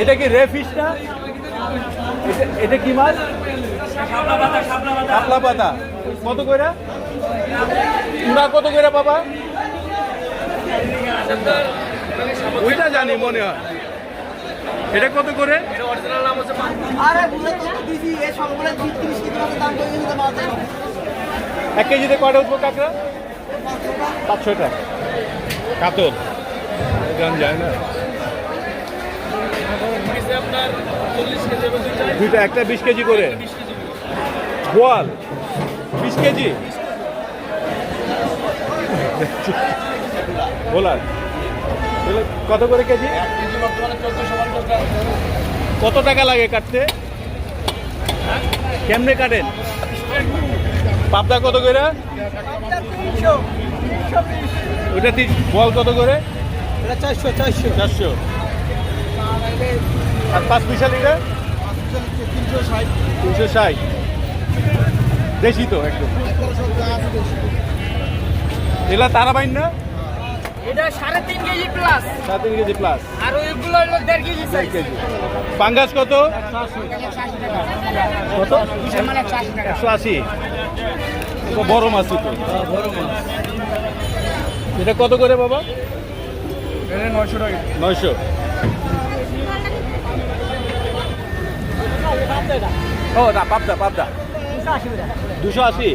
এটা কি রে ফিশ না? এটা কি মাছ? কাতলা পাতা। কত করে চূড়া কত করে বাবা? ওইটা জানি মনে হয়। এটা কত করে? আরে বুঝে তো দিছি এই সবগুলো 30 কেজি মতো দাম করে দিতে পারবে এক কেজিতে কয়টা উঠবো কাঁকড়া? পাঁচশো টাকা। কাতল। গান যায় না। দুইটা একটা বিশ কেজি করে? গোয়াল বিশ কেজি গোলার কত করে কেজি? কত টাকা লাগে কাটতে? কেমনে কাটেন? পাবদা কত করে? ওইটা তিন বল কত করে? এটা 400 400 চারশো। আর পাঁচ পয়সা লিটার? 360 তিনশো ষাট। দেশি তো একদম। এগুলা তারাবাইন না? এটা সাড়ে তিন কেজি প্লাস সাত তিন কেজি প্লাস আর ওইগুলো হলো দেড় কেজি এক কেজি। পাঙ্গাস কত? কত? একশো আশি। তো বড় মাছই তো। এটা কত করে বাবা? নয়শো টাকা। নয়শো। ও না পাবদা পাবদা। দুশো আশি।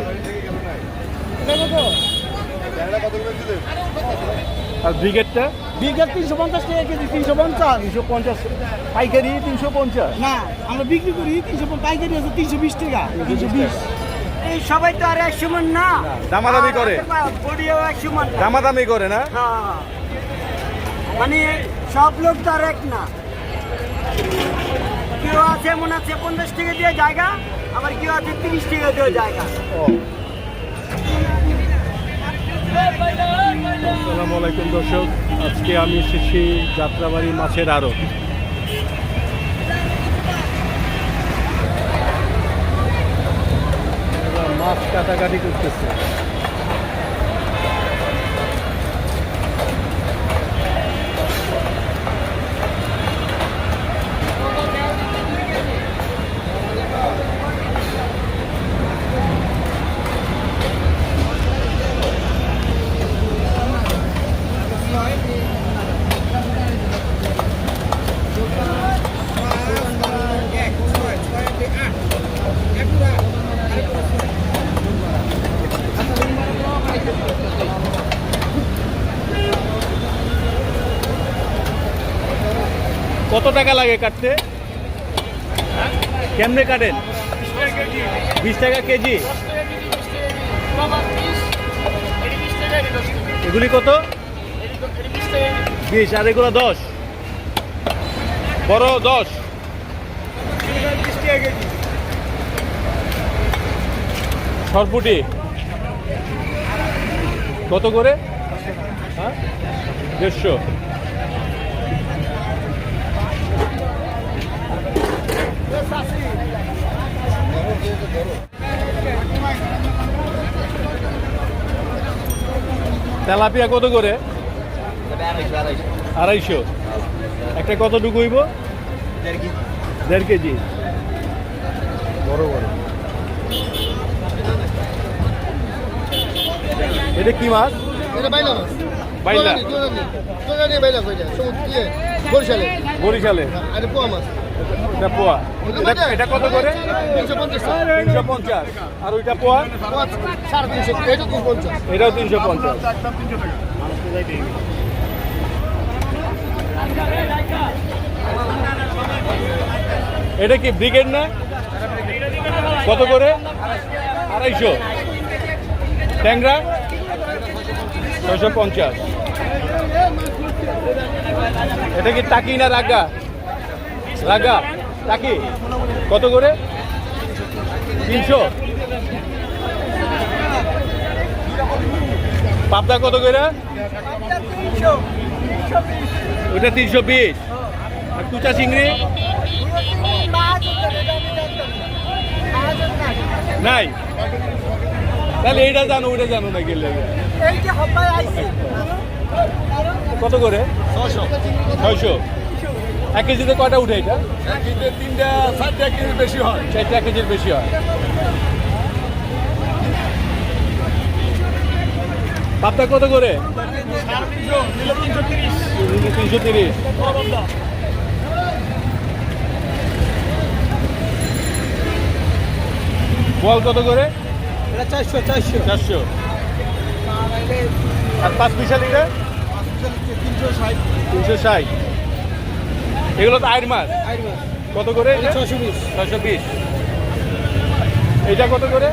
আর ব্রিগেডটা? বিঘা তিনশো পঞ্চাশ টাকা কেজি তিনশো পঞ্চাশ। তিনশো পঞ্চাশ। পাইকারি তিনশো পঞ্চাশ। না আমরা বিক্রি করি তিনশো পাইকারি আছে তিনশো বিশ টাকা। তিনশো বিশ এই সবাই তো আর এক সমান না। দামাদামি করে। বডিও এক সমান না। দামাদামি করে না? হ্যাঁ। মানে সব লোক তো আর এক না। কেউ আছে মনে আছে, পঞ্চাশ টাকা দিয়ে জায়গা, আবার কেউ আছে তিরিশ টাকা দিয়ে জায়গা। আসসালামু আলাইকুম দর্শক, আজকে আমি এসেছি যাত্রাবাড়ি মাছের এরা মাছ কাটাকাটি করতেছে। কত টাকা লাগে কাটতে? কেমনে কাটেন? বিশ টাকা কেজি। এগুলি কত? বিশ, আর এগুলো দশ। বড় দশ। সরপুটি। কত করে? হ্যাঁ? দেড়শো। তেলাপিয়া কত করে? আড়াইশো। একটা কতটুকু হইব? দেড় কেজি। বড় বড়। এটা কি মাছ? এটা বাইলা মাছ। বাইলা। ইয়ে বরিশালে। বরিশালে। আর পোয়া মাছ। এটা পোয়া। এটা- কত করে? তিনশো পঞ্চাশ। আর ওইটা পোয়া? এটাও তিনশো পঞ্চাশ। এটা কি ব্রিগেড না? কত করে? আড়াইশো। ট্যাংরা? ছয়শো পঞ্চাশ। এটা কি টাকি না রাগা? রাগা টাকি কত করে? তিনশো। পাবদা কত করে? ওটা তিনশো বিশ। আর কুচা চিংড়ি? নাই। তাহলে এইটা জানো, ওইটা জানো না গেলে। কত করে? ছয়শো ছয়শো। এক কেজিতে কয়টা উঠে এটা? তিনটা চারটা কেজি বেশি হয়। চারটা কেজির বেশি হয়। পাবদা কত করে? তিনশো তিরিশ। বল কত করে? চারশো চারশো। চারশো। আর পাঁচ পিসালিটা তিনশো ষাট। তিনশো ষাট। এগুলো তো আয়ের মাছ? কত করে এটা? ছশো বিশ। ছয়শো বিশ। এইটা কত করে?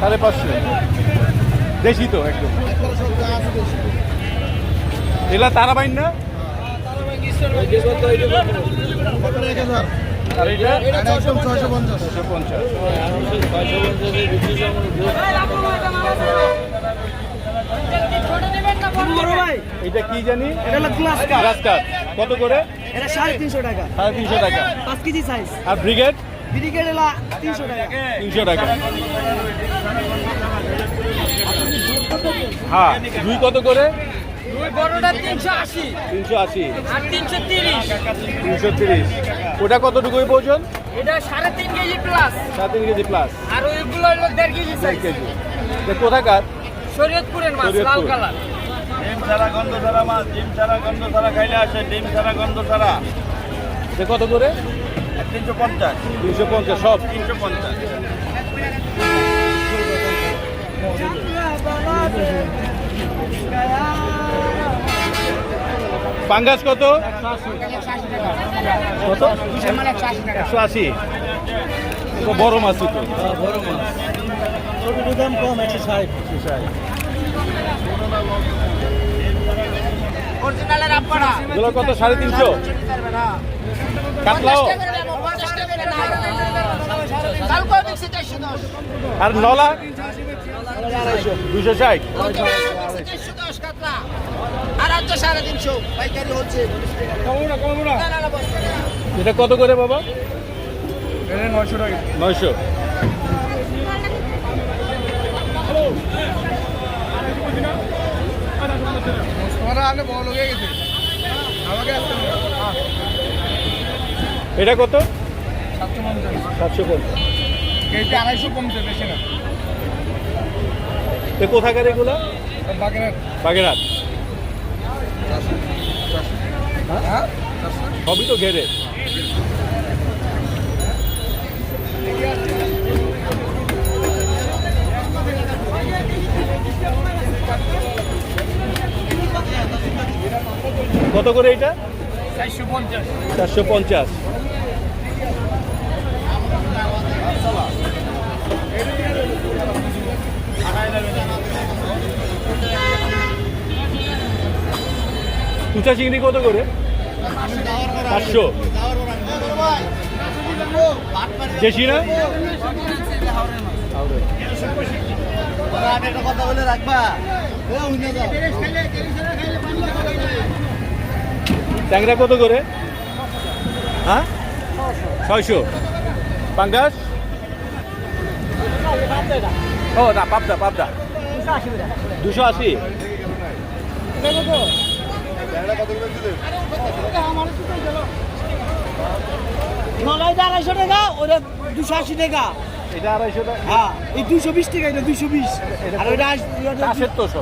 সাড়ে পাঁচশো। দেশি তো একদম। এগুলা তারাবাইন না? আর এটা ছয়শো পঞ্চাশ। ছয়শো পঞ্চাশ বড় ভাই এটা কি জানি? এটা হলো গ্লাস কাপ গ্রাস কাপ কত করে? এটা সাড়ে তিনশো টাকা। সাড়ে তিনশো টাকা। পাঁচ কেজি সাইজ আর ব্রিগেড বিডিকেট এলা তিনশো টাকা। তিনশো টাকা। হ্যাঁ দুই কত করে? দুই বড়টা তিনশো আশি। তিনশো আশি। আর তিনশো তিরিশ। তিনশো তিরিশ। ওটা কতটুকু ওজন? এটা সাড়ে তিন কেজি প্লাস সাড়ে তিন কেজি প্লাস আর ওইগুলো হলো দেড় কেজি সাইজ কেজি। কোথাকার? শরীয়তপুরের মাছ লাল কালার ডিম ছাড়া গন্ধ ছাড়া মাছ ডিম ছাড়া গন্ধ ছাড়া খাইলে আসে ডিম ছাড়া গন্ধ ছাড়া। কত করে? তিনশো পঞ্চাশ। তিনশো পঞ্চাশ সব? তিনশো পঞ্চাশ। পাঙ্গাস কত? কত? একশো আশি। বড় মাছ তো ছোট দাম কম একশো ষাট। অরিজিনালের আপাড়া এগুলো কত? সাড়ে তিনশো? দশ। আর নলা? দুশো ষাট। চারশো দশ আর হচ্ছে সাড়ে তিনশো। পাইকারি হচ্ছে। এটা কত করে বাবা? নয়শো টাকা। নয়শো। হয়ে গেছে। আমাকে আসতে এটা কত? সাতশো পঞ্চাশ। সাতশো পঞ্চাশ। কেজি আড়াইশো কমছে বেশি না। এ কোথাকার এগুলো? বাগেরহাট। বাগেরহাট। হ্যাঁ? সবই তো ঘেরে। কত করে এটা? চারশো পঞ্চাশ। চারশো পঞ্চাশ। কুচা চিংড়ি কত করে? পাঁচশো। দেশি না? কথা বলে রাখবা। ট্যাংরা কত করে? হ্যাঁ? ছয়শো। পাঙ্গাস? ও না পাবদা পাবদা। দুশো আশি। আড়াইশো টাকা ওটা দুশো আশি টাকা। এটা আড়াইশো টাকা। হ্যাঁ এই দুশো বিশ টাকা এটা দুশো বিশ। আর ওটা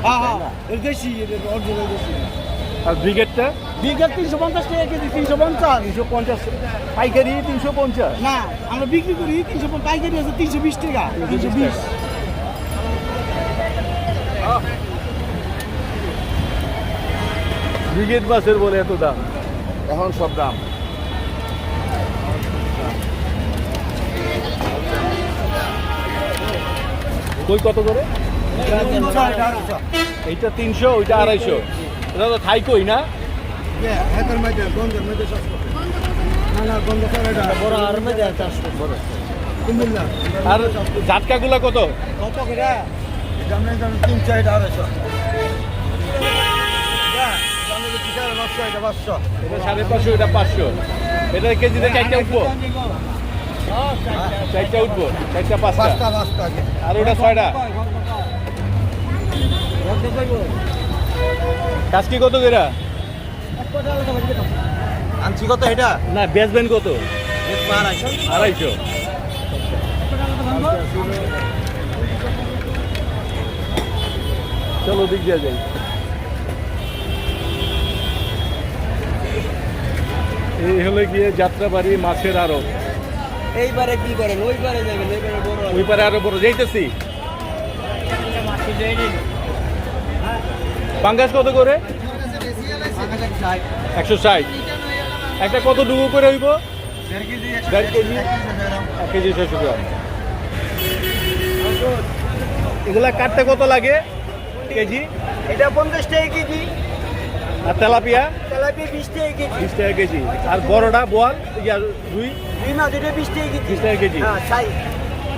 হ্যাঁ হ্যাঁ দেশি এটা অরিজিনাল দেশি। আর ব্রিগেডটা? বিঘা তিনশো পঞ্চাশ টাকা কেজি তিনশো পঞ্চাশ। তিনশো পঞ্চাশ। পাইকারি তিনশো পঞ্চাশ? না আমরা বিক্রি করি তিনশো পঞ্চাশ পাইকারি আছে তিনশো বিশ টাকা। তিনশো বিশ ব্রিগেড বাসের বলে এত দাম? এখন সব দাম। কই কত করে? এইটা তিনশো ওইটা আড়াইশো। এটা তো থাই কই না? বড় আর আর জাটকাগুলা কত? তিন আড়াইশো। এটা সাড়ে পাঁচশো এটা পাঁচশো। এটা কেজিতে চারটা উঠবো? চারটা উঠবো? চারটা পাঁচটা? আর ওটা ছয়টা? কাজকি কত করে আনছি কত এটা? না বেচবেন কত? আড়াইশো। চলো দিক দিয়ে যাই। এই হলে গিয়ে যাত্রাবাড়ি মাছের আরও এইবারে কি করেন? ওইবারে যাবেন এইবারে বড় ওই পারে আরও বড়। যাইতেছি। পাঙ্গাস কত করে? একশো ষাট। একটা কত ডুবো করে হইব? দেড় কেজি। এক কেজি ছশো গ্রাম। এগুলা কাটতে কত লাগে? কেজি? এটা পঞ্চাশ টাকা কেজি। আর তেলাপিয়া? তেলাপিয়া বিশ টাকা কেজি। বিশ টাকা কেজি। আর বড়টা বোয়াল ইয়া রুই? দুই মাছ এটা বিশ টাকা কেজি। বিশ টাকা কেজি। হ্যাঁ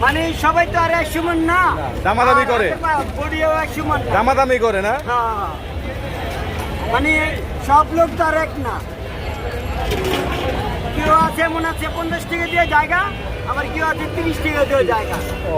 মানে সবাই তো আর এক সমান না। দামাদামি করে। বডিও এক সমান দামাদামি করে না? হ্যাঁ। মানে সব লোক তো আর এক না। কেউ আছে মনে আছে পঞ্চাশ টাকা দিয়ে জায়গা আবার কেউ আছে তিরিশ টাকা দিয়ে জায়গা। ও।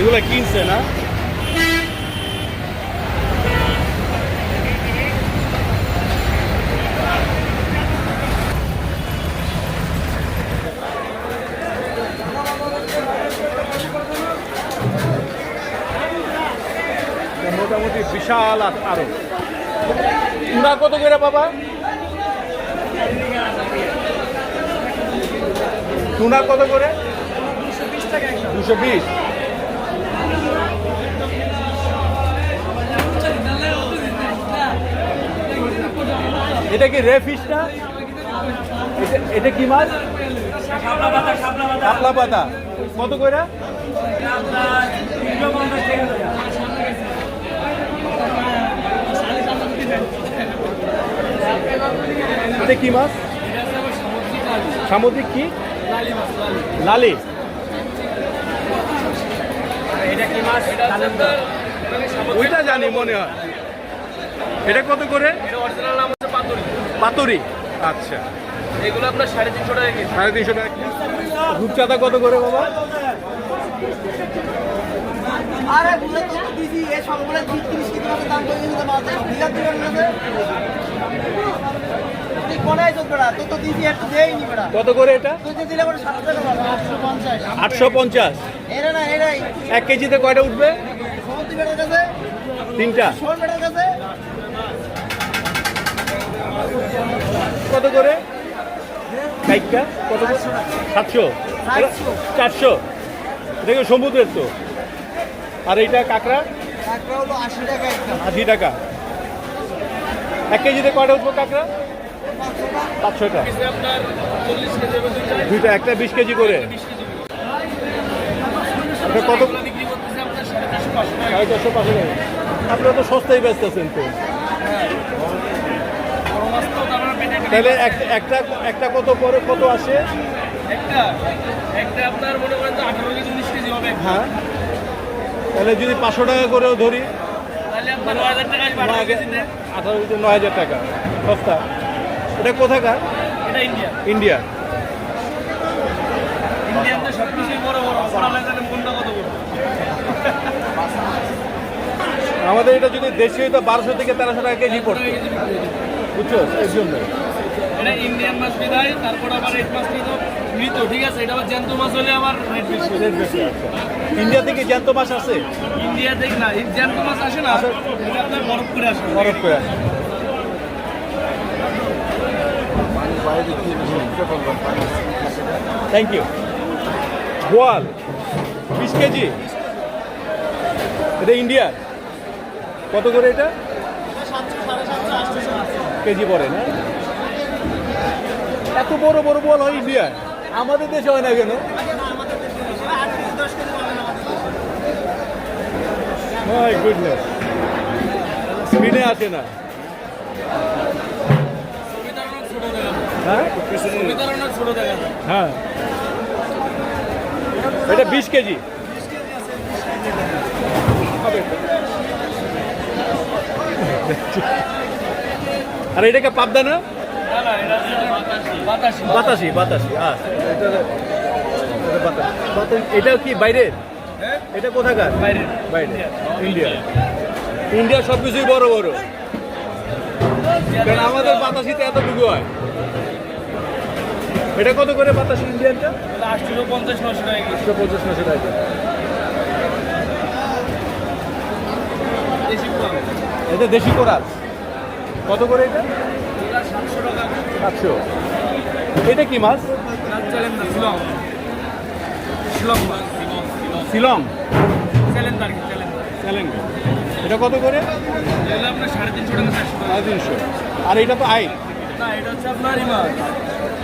এগুলা কিনছে না মোটামুটি বিশাল আর- আরও। টুনা কত করে বাবা টুনা কত করে? দুশো বিশ। এটা কি রে ফিশ না? এটা- এটা কি মাছ? শাপলা পাতা। কত করে এটা কি মাছ? সামুদ্রিক কি? লালি। ওইটা জানি, মনে হয়। এটা কত করে? পাতুরি। আচ্ছা। এগুলো আপনার সাড়ে তিনশো টাকা কেজি। সাড়ে তিনশো টাকা রূপচাঁদা কত করে বাবা? কত করে এটা? তুই যে দিলে বলে সাতশো আটশো পঞ্চাশ। আটশো পঞ্চাশ। এরা না এরাই এক কেজিতে কয়টা উঠবে? তিনটা। কত করে? কাইকা কত সাতশো। চারশো। কি সমুদ্রের তো? আর এইটা কাঁকড়া? আশি টাকা এক কেজিতে কয়টা উঠবো কাঁকড়া? পাঁচশোটা। দুইটা একটা বিশ কেজি করে। কত? চারশো পাঁচশো টাকা। আপনারা তো সস্তায় ব্যস্তেছেন তো বড় মাছ তো তার মানে পেটে তাহলে এক- একটা একটা কত করে কত আসে? একটা একটা আপনার মনে করেন তো আঠারো কেজি উনিশ কেজি হবে হ্যাঁ। তাহলে যদি পাঁচশো টাকা করেও ধরি তাহলে আপনার নয় হাজার টাকা আঠারো কেজি নয় হাজার টাকা। সস্তা। এটা কোথাকার? এটা ইন্ডিয়া। ইন্ডিয়া। তো সব কিছুই বড়। বড় পড়ালেখার কোনটা কত বড়? আমাদের এটা যদি দেশি হইতো বারোশো থেকে তেরোশো টাকা কেজি পড়তো বুঝছ? এর জন্য এটা ইন্ডিয়ান মাছ বিদায় তারপর আবার রেড মাছ নিয়ে তো মৃত ঠিক আছে? এটা আবার জ্যান্ত মাছ হলে বেশি বেশি আছে ইন্ডিয়া থেকে জ্যান্ত মাছ আছে ইন্ডিয়া থেকে না জ্যান্ত মাছ আসে না এটা আপনার বরফ করে আসে। বরফ করে থ্যাংক ইউ গোয়াল বিশ কেজি। এটা ইন্ডিয়া কত করে এটা? কেজি পড়ে না? এত বড় বড় বল হয় ইন্ডিয়ায়? আমাদের দেশে হয় না কেন? গুডনেস স্ক্রিনে আসে না। হ্যাঁ হ্যাঁ। এটা বিশ কেজি। আর এটাকে পাবদা না? বাতাসি। বাতাসি হ্যাঁ এটা কি বাইরের এটা কোথাকার? বাইরে। বাইরে। ইন্ডিয়া। ইন্ডিয়া। সব কিছুই বড় বড়। কারণ আমাদের বাতাসিতে এতটুকু হয়। এটা কত করে বাতাসি ইন্ডিয়ানটা? আটশো পঞ্চাশ নশো টাকা। একশো পঞ্চাশ নশো টাকা এটা দেশি কোরাল কত করে এটা? সাতশো এটা কি মাছ? শিলং। এটা কত করে? সাড়ে তিনশো। আর এটা তো আই। না এটা হচ্ছে আপনার মাছ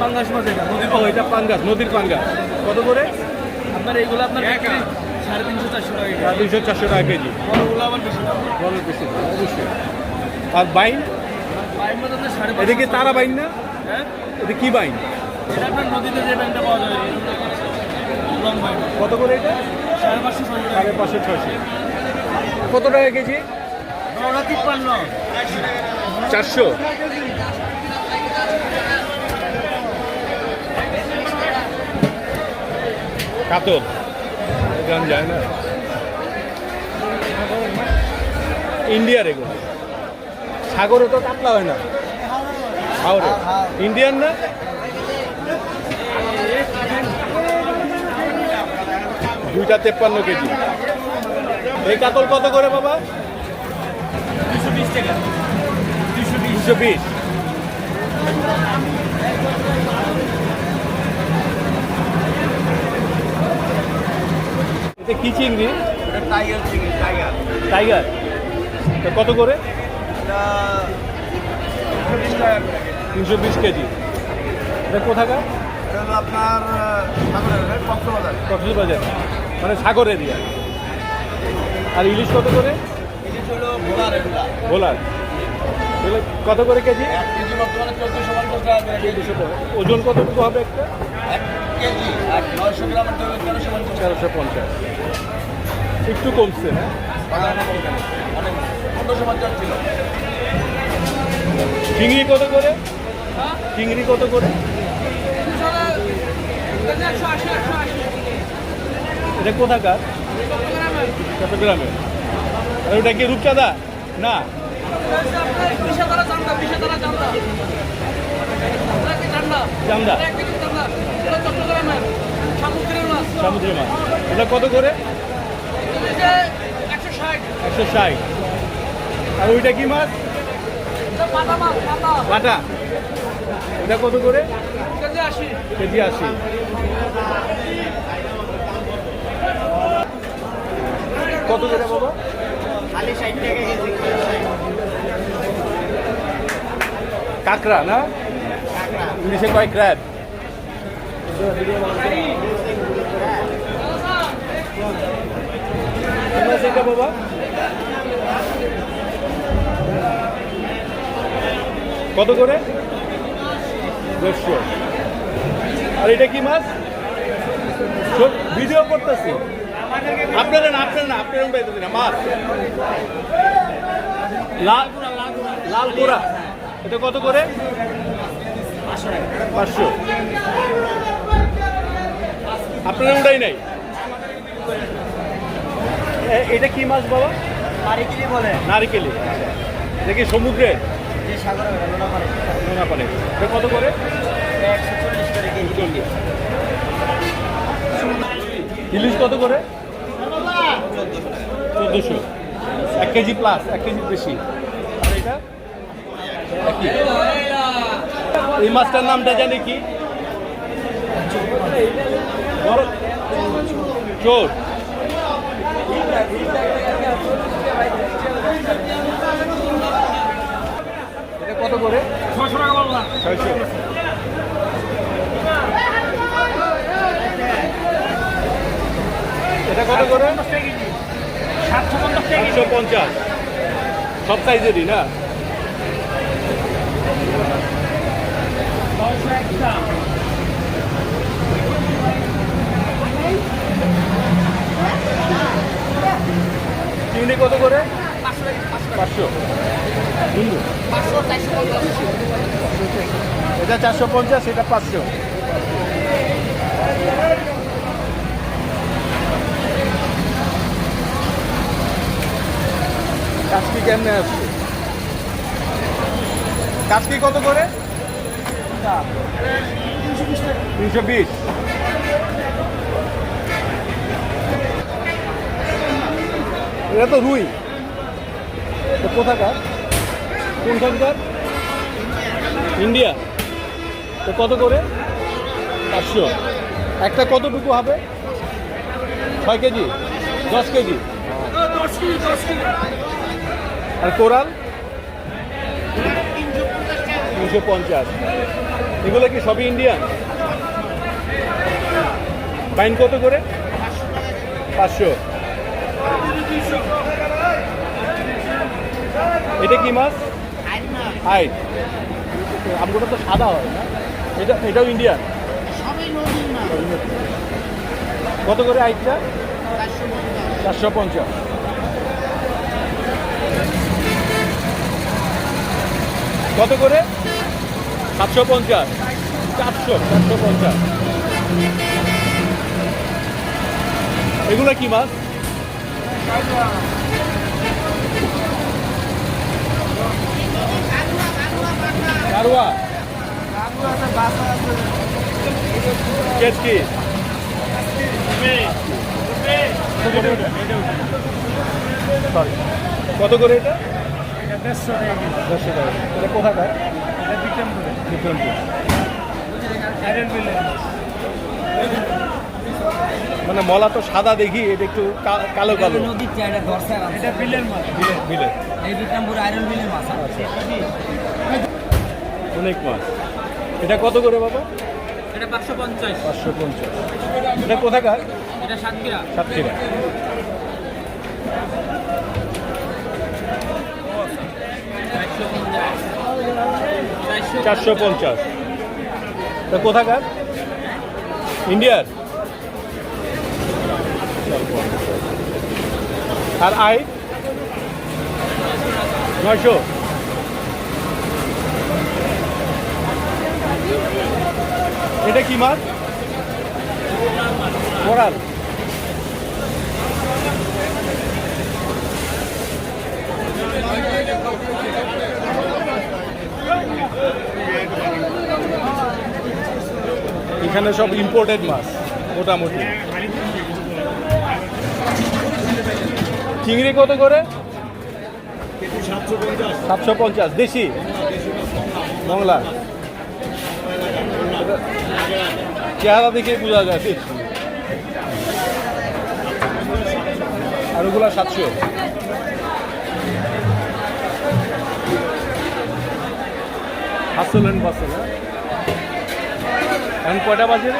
পাঙ্গাস মাছ নদীর এটা পাঙ্গাস। নদীর পাঙ্গাস কত করে? আপনার এইগুলো আপনার সাড়ে তিনশো চারশো টাকা। সাড়ে চারশো টাকা কেজি। বড়গুলো আবার বেশি। বেশি, অবশ্যই। আর বাইন বাইর মধ্যে আপনার সাড়ে এটা কি তারা বাইন না? হ্যাঁ? এটা কি বাইন? এটা আপনার নদীতে যে ব্যাংকটা পাওয়া যায় কত করে এটা? সাড়ে পাঁচশো ছয়শো টাকা। সাড়ে পাঁচশো ছয়শো। কত টাকা কেজি? তিপ্পান্ন। চারশো। কাতল গান যায় না। ইন্ডিয়ার এগুলো। সাগরে তো কাতলা হয় না। হাওড়ে ইন্ডিয়ান না? দুইটা তেপ্পান্ন কেজি। এই কাতল কত করে বাবা? দুশো বিশ। টাকা দুশো বিশ এটা কি চিংড়ি টাইগার চিকেন টাইগার। টাইগার। তো কত করে? তিনশো বিশ কেজি। এটা কোথাকার? আপনার কক্সবাজার। কক্সবাজার। মানে সাগর এরিয়া। আর ইলিশ কত করে? এটা হলো ভোলার ভোলার। কত করে কেজি? এক কেজি বর্তমানে চোদ্দশো পঞ্চাশ টাকা কেজি। ওজন কতটুকু হবে একটা? এক কেজি আর নয়শো গ্রামের তেরোশো পঞ্চাশ। তেরোশো পঞ্চাশ। একটু কমছে না অনেক পনেরোশো পঞ্চাশ ছিল। চিংড়ি কত করে? চিংড়ি কত করে? এটা কোথাকার? চট্টগ্রামে আর ওটা কি রূপচাঁদা? না। চান্দা সমুদ্রের মাছ। এটা কত করে? একশো ষাট। আর ওইটা কি মাছ? বাটা। এটা কত করে? কেজি আশি। কত করে বাবা? কাঁকড়া, না? ইংলিশে কয় ক্র্যাব? এটা বাবা কত করে? দেড়শো। আর এটা কি মাছ? ভিডিও করতেছি। আপনারা না আপনারা না আপনারা উঠাইতেছি না মাছ। লাল লাল কোরা এটা কত করে? পাঁচশো। আপনারা উঠাই নাই? এটা কি মাছ বাবা? পারিকিলি বলে। নারিকেলি। এটা কি সমুদ্রের কত করে ইলিশ কত করে? চোদ্দোশো। এক কেজি প্লাস এক কেজি বেশি। এই মাছটার নামটা জানি কি? চোর এটা কত করে? ছশো টাকা বললাম ছয়শো। এটা কত করে? সাতশো পঞ্চাশ একশো পঞ্চাশ সব সাইজেরই না? ছয়শো চিংড়ি কত করে? পাঁচশো পাঁচশো। এটা চারশো পঞ্চাশ, এটা পাঁচশো। কাজকি কেমনে আসছে? কাজকি কত করে? তিনশো বিশ। এটা তো রুই। তো কোথাকার কোনখানকার? ইন্ডিয়া। তো কত করে? পাঁচশো। একটা কতটুকু হবে? ছয় কেজি? দশ কেজি? আর কোরাল? তিনশো পঞ্চাশ। এগুলো কি সবই ইন্ডিয়ান? ফাইন কত করে? পাঁচশো। এটা কি মাছ? হাইট আমগুলো তো সাদা হয় না। এটা এটাও ইন্ডিয়ান কত করে হাইটটা চারশো পঞ্চাশ। কত করে? সাতশো পঞ্চাশ। চারশো চারশো পঞ্চাশ। এগুলো কি মাছ? কারুয়া। সরি কত করে এটা? দেড়শো টাকা। এটা কোথাকার? বিক্রমপুর। মানে মলা তো সাদা দেখি এটা একটু কালো কালো। নদীর এটা বিলের মাছ। বিলে- বিলে এই বিক্রমপুর আয়রন বিলের মাছ অনেক মাছ। এটা কত করে বাবা? এটা পাঁচশো পঞ্চাশ। পাঁচশো পঞ্চাশ। এটা কোথাকার? এটা সাতক্ষীরা। সাতক্ষীরা। চারশো পঞ্চাশ। তা কোথাকার? ইন্ডিয়ার? আর আই? নয়শো। এটা কি মাছ? কোরাল। এখানে সব ইম্পোর্টেড মাছ, মোটামুটি। চিংড়ি কত করে? সাতশো পঞ্চাশ। দেশি? বাংলা। চেহারা দেখে বোঝা যায় আর ওগুলা সাতশো হাসলেন বাসে হ্যাঁ এখন কয়টা বাজে